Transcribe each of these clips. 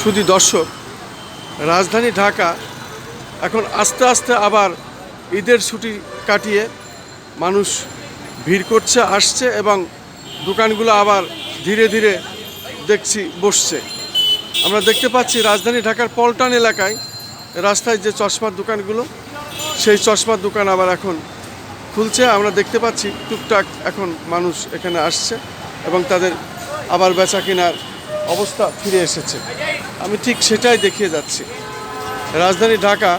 শুধু দর্শক, রাজধানী ঢাকা এখন আস্তে আস্তে আবার ঈদের ছুটি কাটিয়ে মানুষ ভিড় করছে, আসছে এবং দোকানগুলো আবার ধীরে ধীরে দেখছি বসছে। আমরা দেখতে পাচ্ছি রাজধানী ঢাকার পল্টন এলাকায় রাস্তায় যে চশমার দোকানগুলো, সেই চশমার দোকান আবার এখন খুলছে। আমরা দেখতে পাচ্ছি টুকটাক এখন মানুষ এখানে আসছে এবং তাদের আবার বেচা কেনার অবস্থা ফিরে এসেছে। আমি ঠিক সেটাই দেখিয়ে যাচ্ছি। রাজধানী ঢাকা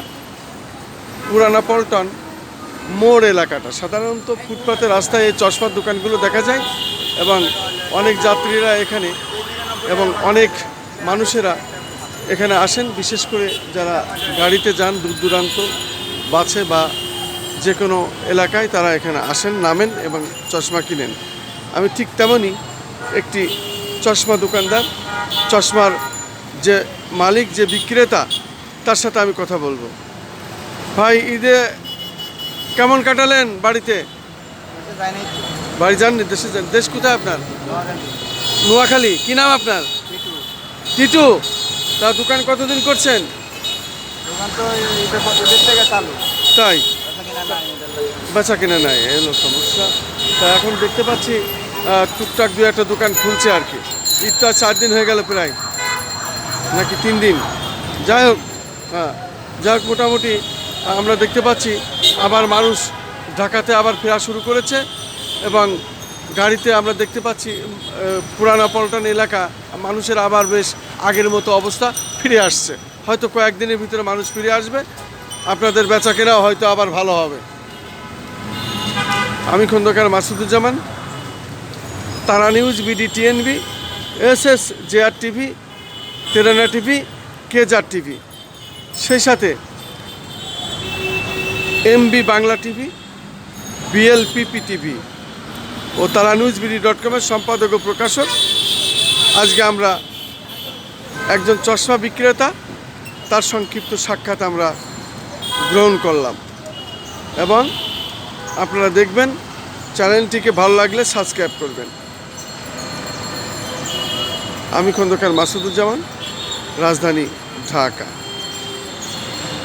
পুরানা পল্টন মোড় এলাকাটা। সাধারণত ফুটপাতের রাস্তায় এই চশমার দোকানগুলো দেখা যায় এবং অনেক যাত্রীরা এখানে এবং অনেক মানুষেরা এখানে আসেন, বিশেষ করে যারা গাড়িতে যান দূর দূরান্ত, বাসে বা যে কোনো এলাকায় তারা এখানে আসেন, নামেন এবং চশমা কিনেন। আমি ঠিক তেমনই একটি চশমা দোকানদার চশমার যে মালিক যে বিক্রেতা তার সাথে আমি কথা বলব। ভাই ঈদে কেমন কাটালেন বাড়িতে? বাড়ি যাননি দেশে যান দেশ কোথায় আপনার? নোয়াখালী। কি নাম আপনার? টিটু। তা দোকান কতদিন করছেন? তাই? বেচা কিনা নাই। এলো সমস্যা। তা এখন দেখতে পাচ্ছি টুকটাক দু একটা দোকান খুলছে আর কি। ঈদ তো চার দিন হয়ে গেল প্রায়, নাকি তিন দিন। যাই হোক হ্যাঁ যাই হোক, মোটামুটি আমরা দেখতে পাচ্ছি আবার মানুষ ঢাকাতে আবার ফেরা শুরু করেছে এবং গাড়িতে আমরা দেখতে পাচ্ছি পুরানা পল্টন এলাকা, মানুষের আবার বেশ আগের মতো অবস্থা ফিরে আসছে। হয়তো কয়েকদিনের ভিতরে মানুষ ফিরে আসবে, আপনাদের বেচা কেনাও হয়তো আবার ভালো হবে। আমি Khandakar Masuduzzaman Tara news, BD, TNB S S JR TV, Terana TV, কেজার TV. সেই সাথে MB Bangla TV, BLPP TV ও তারা নিউজ, বিডি ডট কমের সম্পাদক ও প্রকাশক। আজকে আমরা একজন চশমা বিক্রেতা, তার সংক্ষিপ্ত সাক্ষাৎ আমরা গ্রহণ করলাম। এবং আপনারা দেখবেন, চ্যানেলটিকে ভালো লাগলে সাবস্ক্রাইব করবেন। আমি খন্দকার মাসুদুজ্জামান রাজধানী ঢাকা।